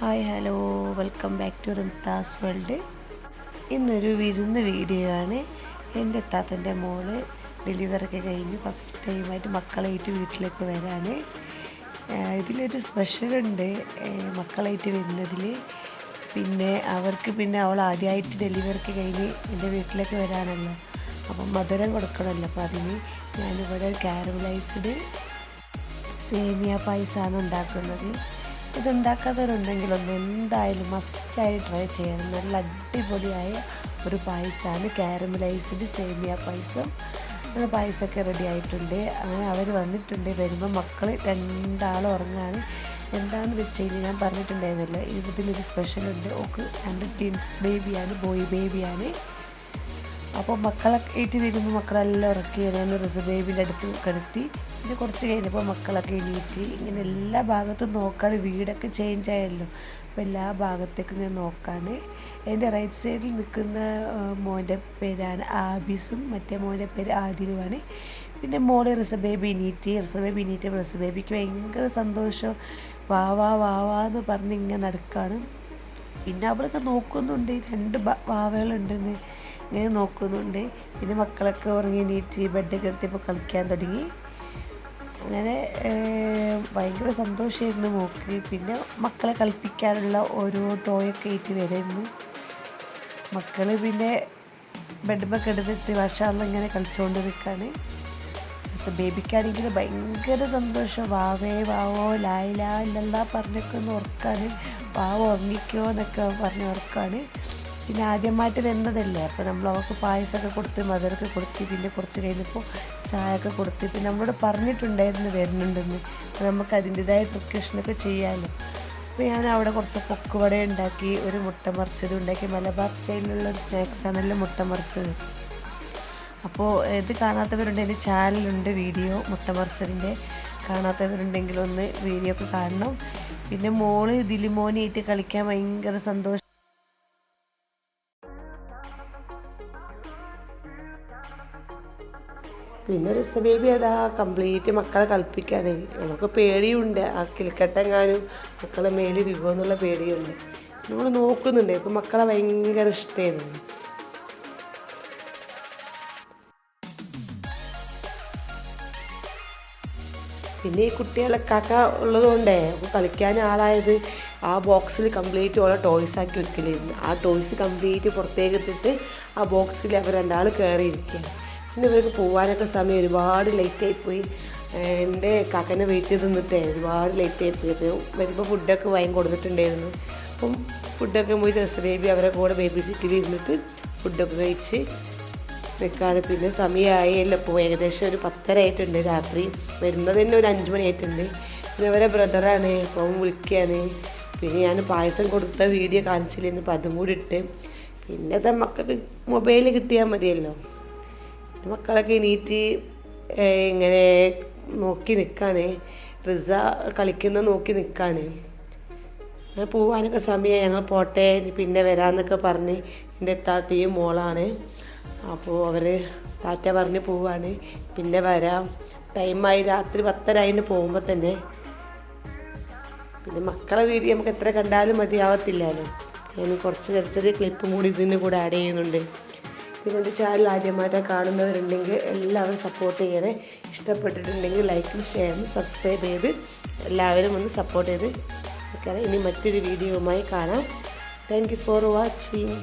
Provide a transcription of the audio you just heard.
Hi hello. Welcome back to Rimthas world. ഇന്നൊരു വിരുന്ന് video ആണ്. എന്റെ താത്തന്റെ മോൾ ഡെലിവറൊക്കെ കഴിഞ്ഞ് ഫസ്റ്റ് ടൈമായിട്ട് മക്കളായിട്ട് വീട്ടിലേക്ക് വരാണ്. ഇതിലൊരു സ്പെഷ്യലുണ്ട് മക്കളായിട്ട് വരുന്നതിൽ പിന്നെ അവർക്ക് പിന്നെ അവൾ ആദ്യമായിട്ട് ഡെലിവറിക്ക് കഴിഞ്ഞ് എന്റെ വീട്ടിലേക്ക് വരാനല്ലോ അപ്പം മധുരം കൊടുക്കണമല്ലോ അപ്പോൾ അതിന് ഞാനിവിടെ കാരമലൈസ്ഡ് സേമിയ പായസമാണ് ഉണ്ടാക്കുന്നത്. ഇതുണ്ടാക്കാത്തവരുണ്ടെങ്കിൽ ഒന്ന് എന്തായാലും മസ്റ്റായി ട്രൈ ചെയ്യണം. നല്ല അടിപൊളിയായ ഒരു പായസമാണ്. കാരമലൈസ്ഡ് സേമിയ പായസം. അങ്ങനെ പായസമൊക്കെ റെഡി ആയിട്ടുണ്ട്. അങ്ങനെ അവർ വന്നിട്ടുണ്ട്. വരുമ്പോൾ മക്കൾ രണ്ടാളും ഉറങ്ങാണ്. എന്താണെന്ന് വെച്ച് കഴിഞ്ഞാൽ ഞാൻ പറഞ്ഞിട്ടുണ്ടായിരുന്നല്ലോ ഇതിലൊരു സ്പെഷ്യലുണ്ട് ഓക്ക് രണ്ട് ടിൻസ് ബേബിയാണ് ബോയ് ബേബിയാണ് അപ്പോൾ മക്കളൊക്കെ ആയിട്ട് വരുമ്പോൾ മക്കളെല്ലാം ഉറക്കി ഞാൻ റിസ ബേബിന്റെ അടുത്ത് കിടത്തി പിന്നെ കുറച്ച് കഴിഞ്ഞപ്പോൾ മക്കളൊക്കെ എണീറ്റ് ഇങ്ങനെ എല്ലാ ഭാഗത്തും നോക്കാണ്. വീടൊക്കെ ചേഞ്ച് ആയല്ലോ. അപ്പോൾ എല്ലാ ഭാഗത്തേക്കും ഞാൻ നോക്കാണ്. എന്റെ റൈറ്റ് സൈഡിൽ നിൽക്കുന്ന മോന്റെ പേരാണ് ആബിസും മറ്റേ മോന്റെ പേര് ആദിലുമാണ് പിന്നെ മോൾ റിസബേബി എണീറ്റ് റിസ ബേബി എണീറ്റ് റിസ ബേബിക്ക് ഭയങ്കര സന്തോഷം. വാ വാ വാ വാ എന്ന് പറഞ്ഞ് ഇങ്ങനെ നടക്കുകയാണ് പിന്നെ അവളൊക്കെ നോക്കുന്നുണ്ട്. രണ്ട് വാവകളുണ്ടെന്ന് ഇങ്ങനെ നോക്കുന്നുണ്ട്. പിന്നെ മക്കളൊക്കെ ഉറങ്ങി എണീറ്റ് ബെഡ് കിടത്തിയപ്പോൾ കളിക്കാൻ തുടങ്ങി. അങ്ങനെ ഭയങ്കര സന്തോഷമായിരുന്നു മോക്ക്. പിന്നെ മക്കളെ കളിപ്പിക്കാനുള്ള ഓരോ ടോയൊക്കെ ആയിട്ട് വരുമായിരുന്നു മക്കൾ പിന്നെ ബെഡ്മ കിടന്നിട്ട് വർഷാന്ന് ഇങ്ങനെ കളിച്ചുകൊണ്ട് നിൽക്കുകയാണ് ബേബിക്കാണെങ്കിൽ ഭയങ്കര സന്തോഷം. വാവേ വാവോ ലായില ഇല്ലല്ലാ പറഞ്ഞൊക്കെ ഒന്ന് ഉറക്കാണ്. വാവ ഉറങ്ങിക്കോ എന്നൊക്കെ പറഞ്ഞ് ഉറക്കാണ്. പിന്നെ ആദ്യമായിട്ട് വരുന്നതല്ലേ അപ്പോൾ നമ്മൾ അവൾക്ക് പായസമൊക്കെ കൊടുത്ത് മധുരമൊക്കെ കൊടുത്ത് പിന്നെ കുറച്ച് കഴിഞ്ഞപ്പോൾ ചായയൊക്കെ കൊടുത്ത് പിന്നെ നമ്മളോട് പറഞ്ഞിട്ടുണ്ടായിരുന്നു വരുന്നുണ്ടെന്ന്. അപ്പോൾ നമുക്ക് അതിന്റെതായ പ്രിക്കഷനൊക്കെ ചെയ്യാമല്ലോ അപ്പോൾ ഞാൻ അവിടെ കുറച്ച് പൊക്കുവട ഉണ്ടാക്കി ഒരു മുട്ട മറിച്ചത് ഉണ്ടാക്കി. മലബാർ സ്റ്റൈലിലുള്ള ഒരു സ്നാക്സ് ആണല്ലോ മുട്ട മറിച്ചത്. അപ്പോൾ ഇത് കാണാത്തവരുണ്ട് എന്റെ ചാനലുണ്ട് വീഡിയോ മുട്ട മറിച്ചതിന്റെ. കാണാത്തവരുണ്ടെങ്കിൽ ഒന്ന് വീഡിയോ ഒക്കെ കാണണം. പിന്നെ മോൾ ദിലിമോനായിട്ട് കളിക്കാൻ ഭയങ്കര സന്തോഷം. പിന്നെ രസ ബേബി അതാ കംപ്ലീറ്റ് മക്കളെ കളിപ്പിക്കുകയാണ് നമുക്ക് പേടിയുണ്ട്. ആ കിൽക്കട്ടെങ്ങാനും മക്കളെ മേലിൽ വിഭവം എന്നുള്ള പേടിയുണ്ട്. നമ്മൾ നോക്കുന്നുണ്ട്. ഇപ്പം മക്കളെ ഭയങ്കര ഇഷ്ടമായിരുന്നു പിന്നെ ഈ കുട്ടികളെ കാക്ക ഉള്ളതുകൊണ്ടേ കളിക്കാൻ ആളായത് ആ ബോക്സിൽ കംപ്ലീറ്റ് ഓരോ ടോയ്സ് ആക്കി വെക്കലായിരുന്നു. ആ ടോയ്സ് കംപ്ലീറ്റ് പുറത്തേക്ക് ഇട്ടിട്ട് ആ ബോക്സിൽ അവർ രണ്ടാൾ കയറിയിരിക്കുകയാണ് പിന്നെ ഇവർക്ക് പോകാനൊക്കെ സമയം ഒരുപാട് ലേറ്റായിപ്പോയി എന്റെ കാക്കനെ വെയിറ്റ് ചെയ്ത് നിന്നിട്ടേ ഒരുപാട് ലേറ്റായിപ്പോയി അപ്പോൾ വരുമ്പോൾ ഫുഡൊക്കെ വാങ്ങി കൊടുത്തിട്ടുണ്ടായിരുന്നു. അപ്പം ഫുഡൊക്കെ പോയി ഡ്രസ് ബേബി അവരെ കൂടെ ബേബി സിറ്റിൽ ഇരുന്നിട്ട് ഫുഡൊക്കെ കഴിച്ച് നിൽക്കാണ് പിന്നെ സമയമായല്ലോ ഇപ്പോൾ ഏകദേശം ഒരു പത്തര ആയിട്ടുണ്ട് രാത്രി. വരുന്നത് തന്നെ ഒരു അഞ്ച് മണി ആയിട്ടുണ്ട്. പിന്നെ അവരെ ബ്രദറാണ് അപ്പം വിളിക്കുകയാണ് പിന്നെ ഞാൻ പായസം കൊടുത്ത വീഡിയോ കാണിച്ചില്ലായിരുന്നു അപ്പം അതും കൂടി ഇട്ട്. പിന്നെ അത് മക്കൾക്ക് മൊബൈൽ കിട്ടിയാൽ മതിയല്ലോ. മക്കളൊക്കെ എണീറ്റ് ഇങ്ങനെ നോക്കി നിൽക്കുകയാണ് റിസ കളിക്കുന്ന നോക്കി നിൽക്കുകയാണ് അങ്ങനെ പോവാനൊക്കെ സമയമായി ഞങ്ങൾ പോട്ടെ പിന്നെ വരാമെന്നൊക്കെ പറഞ്ഞ് എന്റെ താത്തയും മോളാണ്. അപ്പോൾ അവർ താറ്റ പറഞ്ഞ് പോവാണ്. പിന്നെ വരാം. ടൈമായി രാത്രി പത്തരായിട്ട് പോകുമ്പോൾ തന്നെ. പിന്നെ മക്കളെ വീഡിയോ നമുക്ക് എത്ര കണ്ടാലും മതിയാവത്തില്ലല്ലോ. ഞാൻ കുറച്ച് ചെറിയ ചെറിയ ക്ലിപ്പും കൂടി ഇതിന് കൂടെ ആഡ് ചെയ്യുന്നുണ്ട്. പിന്നെ എന്റെ ചാനൽ ആദ്യമായിട്ട് കാണുന്നവരുണ്ടെങ്കിൽ എല്ലാവരും സപ്പോർട്ട് ചെയ്യണേ. ഇഷ്ടപ്പെട്ടിട്ടുണ്ടെങ്കിൽ ലൈക്കും ഷെയറും സബ്സ്ക്രൈബ് ചെയ്ത് എല്ലാവരും ഒന്ന് സപ്പോർട്ട് ചെയ്ത് ഇനി മറ്റൊരു വീഡിയോയുമായി കാണാം. Thank for watching